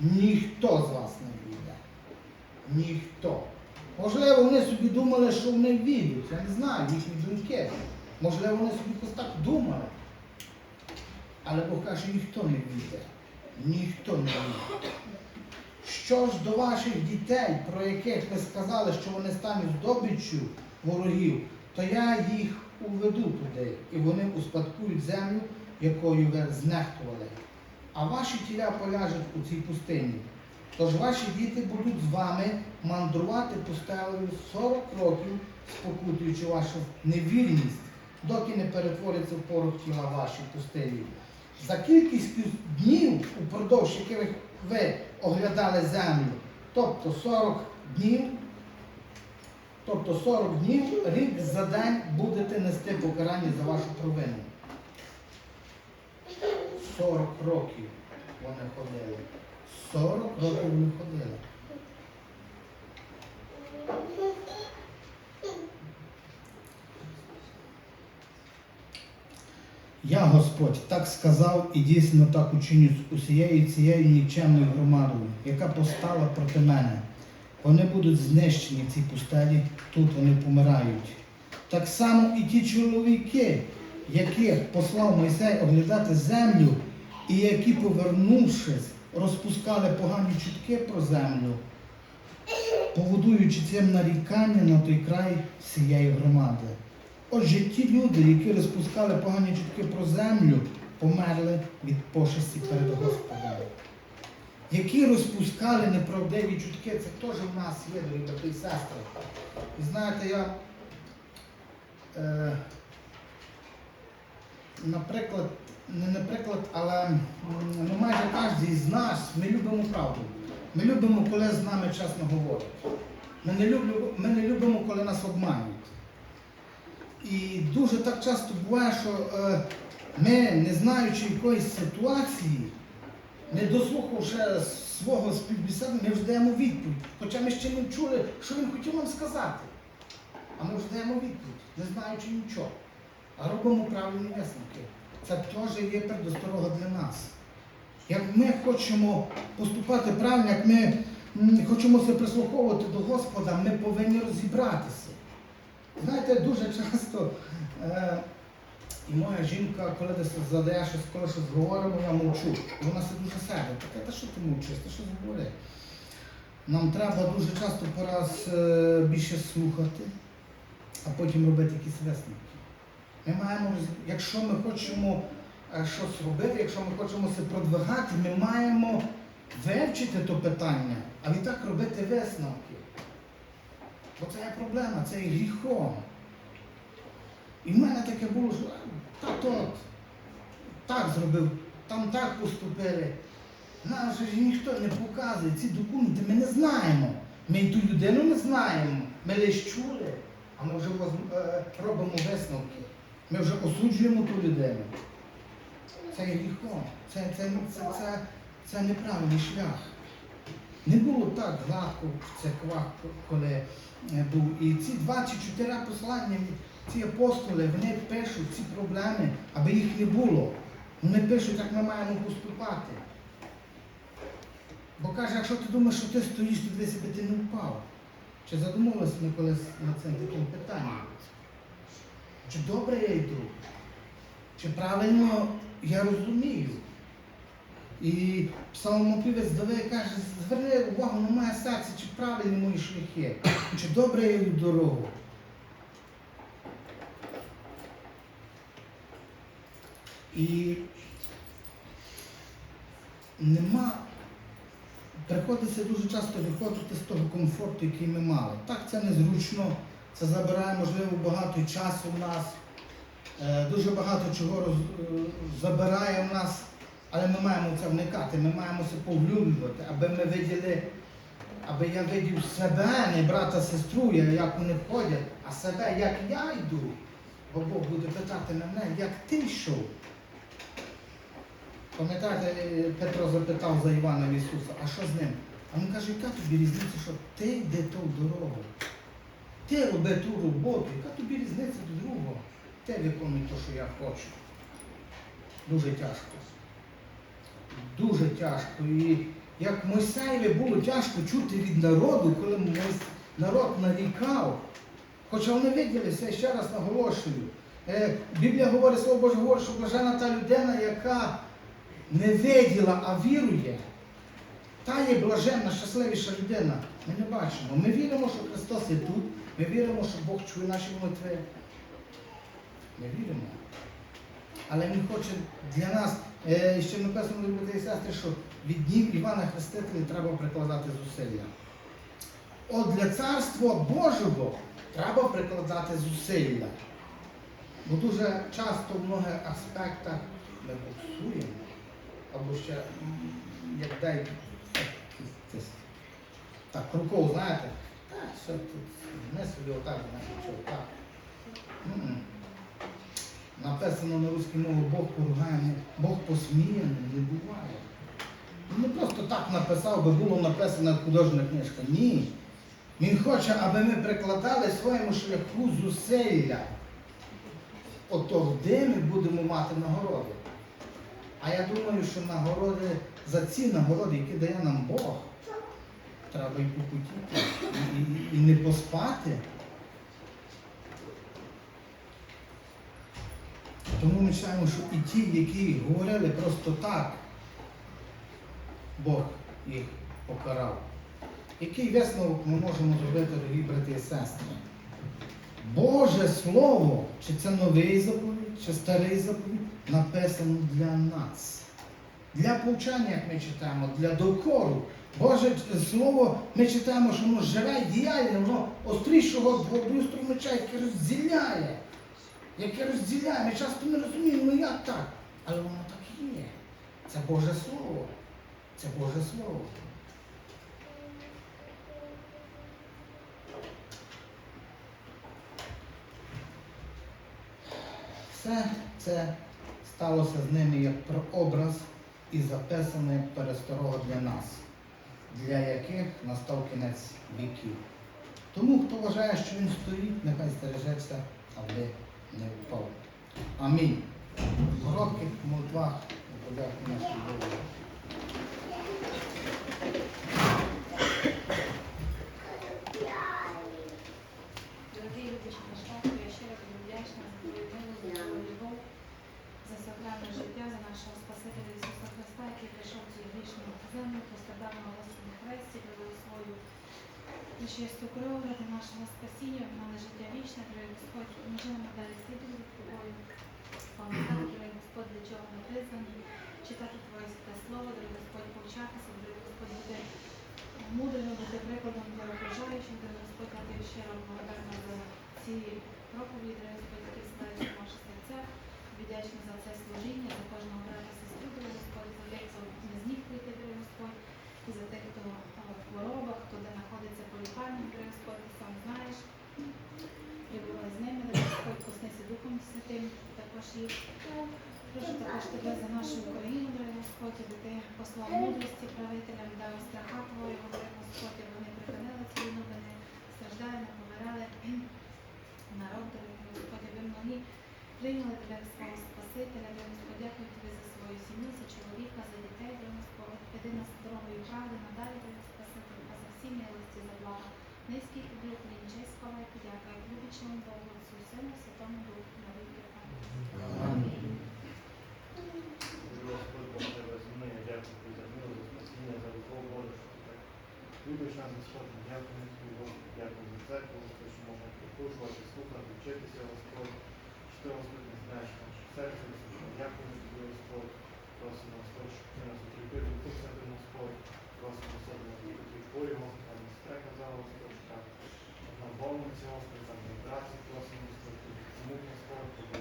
Ніхто з вас не війде. Ніхто. Можливо, вони собі думали, що вони війдуть. Я не знаю, їхні думки. Можливо, вони собі якось так думали. Але Бог каже, ніхто не війде. Ніхто не війде. Що ж до ваших дітей, про яких ви сказали, що вони стануть здобиччю ворогів, то я їх уведу туди, і вони успадкують землю, якою ви знехтували. А ваші тіля поляжуть у цій пустині. Тож ваші діти будуть з вами мандрувати пустелею 40 років, спокутуючи вашу невірність, доки не перетвориться в порох тіла ваші пустелі. За кількістю днів, упродовж яких ви оглядали землю, тобто 40 днів, тобто 40 днів, рік за день будете нести покарання за вашу провину. 40 років вони ходили. 40 років вони ходили. Я Господь так сказав і дійсно так учиню з усією цією нікчемною громадою, яка постала проти мене. Вони будуть знищені в цій пустелі, тут вони помирають. Так само і ті чоловіки, яких послав Мойсей оглядати землю, і які, повернувшись, розпускали погані чутки про землю, поводуючи цим нарікання на той край всієї громади. Отже, ті люди, які розпускали погані чутки про землю, померли від пошесті перед Господом. Які розпускали неправдиві чутки, це теж в нас є, дорогі брати і сестри. І знаєте, я, е, наприклад, не наприклад, але ну, майже кожен з нас ми любимо правду. Ми любимо, коли з нами чесно говорять. Ми не любимо, ми не любимо, коли нас обманюють. І дуже так часто буває, що е, ми, не знаючи якоїсь ситуації, не дослухавши свого співбесідника, ми вже даємо відповідь. Хоча ми ще не чули, що він хотів нам сказати. А ми вже даємо відповідь, не знаючи нічого. А робимо правильні висновки. Це теж є передосторога для нас. Як ми хочемо поступати правильно, як ми хочемо се прислуховувати до Господа, ми повинні розібратися. Знаєте, дуже часто е, і моя жінка, коли десь задає щось, коли щось говоримо, я мовчу. Вона все дуже себе. Така, та що ти мовчиш, та що говори? Нам треба дуже часто пораз е, більше слухати, а потім робити якісь висновки. Ми маємо, якщо ми хочемо е, щось робити, якщо ми хочемо це продвигати, ми маємо вивчити то питання, а відтак робити висновки. Бо це є проблема, це є гріхом. І в мене таке було, що «А, та тот так зробив, там так поступили. Нам же ніхто не показує ці документи, ми не знаємо. Ми і ту людину не знаємо. Ми лише чули, а ми вже е, робимо висновки. Ми вже осуджуємо ту людину. Це є гріхом. Це, це, це, це, це неправильний шлях. Не було так гладко в церквах, коли е, був. І ці 24 послання, ці апостоли, вони пишуть ці проблеми, аби їх не було. Вони пишуть, як ми маємо поступати. Бо каже, якщо ти думаєш, що ти стоїш, то дивись, аби ти не впав. Чи задумувалися ми колись над цим таким питанням? Чи добре я йду? Чи правильно я розумію? І псалмопівець Давид каже, зверни увагу на моє серце, чи правильні мої шляхи, чи добре я йду дорогу. І нема, приходиться дуже часто виходити з того комфорту, який ми мали. Так, це незручно, це забирає, можливо, багато часу в нас, е, дуже багато чого роз, е, забирає в нас, але ми маємо це вникати, ми маємо це повлюблювати, аби ми виділи, аби я видів себе, не брата, сестру, як вони входять, а себе, як я йду. Бо Бог буде питати мене, як ти йшов. Пам'ятаєте, Петро запитав за Івана Ісуса, а що з ним? А він каже, яка тобі різниця, що ти йди ту дорогу. Ти роби ту роботу, яка тобі різниця до другого? Ти виконуй те, що я хочу. Дуже тяжко. дуже тяжко. І як Мойсеєві було тяжко чути від народу, коли народ нарікав. Хоча вони виділися, я ще раз наголошую. Е, Біблія говорить, Слово Боже говорить, що блажена та людина, яка не виділа, а вірує. Та є блаженна, щасливіша людина. Ми не бачимо. Ми віримо, що Христос є тут. Ми віримо, що Бог чує наші молитви. Ми віримо. Але Він хоче для нас, е, ще написано, брати і сестри, що від днів Івана Хрестителя треба прикладати зусилля. От для царства Божого треба прикладати зусилля. Бо дуже часто в многих аспектах ми буксуємо, або ще, як дай якийсь так, рукою, знаєте, так, що тут, ми собі отак, знаєте, що так. М-м. Написано на русській мові Бог поругаємо, Бог посміяний, не буває. Ну, Не просто так написав, би було написана художня книжка. Ні. Він хоче, аби ми прикладали своєму шляху зусилля. Ото де ми будемо мати нагороди. А я думаю, що нагороди за ці нагороди, які дає нам Бог, треба і покутіти, і, і, і не поспати. Тому ми читаємо, що і ті, які говорили просто так, Бог їх покарав. Який висновок ми можемо зробити, дорогі брати і сестри? Боже Слово, чи це новий заповідь, чи старий заповідь, написано для нас. Для повчання, як ми читаємо, для докору. Боже Слово, ми читаємо, що воно живе і діяльне, воно острішого двобрюстрого меча, яке розділяє. Яке розділяє. Ми часто не розуміємо, ну як так? Але воно так і є. Це Боже Слово. Це Боже Слово. Все це сталося з ними як прообраз і записане пересторога для нас, для яких настав кінець віків. Тому, хто вважає, що він стоїть, нехай стережеться, аби не впав. Амінь. В коротких молитвах подякую нашій Богу. Дорогий любичі наш Тату, я щиро тобі вдячна за твою милу, за твою любов, за сакральне життя, за нашого Спасителя Ісуса Христа, який прийшов цю грішну землю, пострадав на Господній хресті, пролив свою чисту кров ради нашого спасіння, в мене життя вічне, дорогий Господь, поможи нам далі слідувати за тобою. Пам'ятати, дорогий Господь, для чого ми призвані, читати Твоє святе слово, дорогий Господь, повчатися, дорогий Господь, бути мудрими, бути прикладом для окружаючих, дорогий Господь, я тобі щиро благодарна за ці проповіді, дорогий Господь, які в наше серце. Вдячна за це служіння, за кожного брата сестру, Господь, за тих, хто не зміг прийти, дорогий Господь, і за тих, хто в хворобах, хто де знаходиться по лікарнях, дорогий Господь, ти сам знаєш. Прибувай з ними, дорогий Господь, коснися Духом Святим, також їх. Прошу також тебе за нашу Україну, дорогий Господь, аби ти послав мудрості правителям, дав страха Твоєго, дорогий Господь, аби вони припинили ці новини, страждали, не помирали. Народ, дорогий Господь, аби вони прийняли тебе як дорогий Господь, дякую тобі за свою сім'ю, за чоловіка, за дітей, дорогий Господь, веди нас дорогою правди, надалі, дорогий Спаситель, а за всі милості, за благо. Низький уклін, честь, слава і подяка, як любичному Богу, Отцю, Сину, Святому Духу, на віки. Тебе за мило, за спасіння, за любов Боже, що ти любиш нас, Господь, дякую тобі, дякую за церкву, що можна послухати, слухати, вчитися, Господь, ти, Господь, знаєш що серце, як вони зробили спорт, просимо, спорт, щоб ти нас укріпив, себе на спорт, просимо, себе на Господь, там сестра казала, що так, на больниці, Господь, там на просимо, спорт, тому, Господь,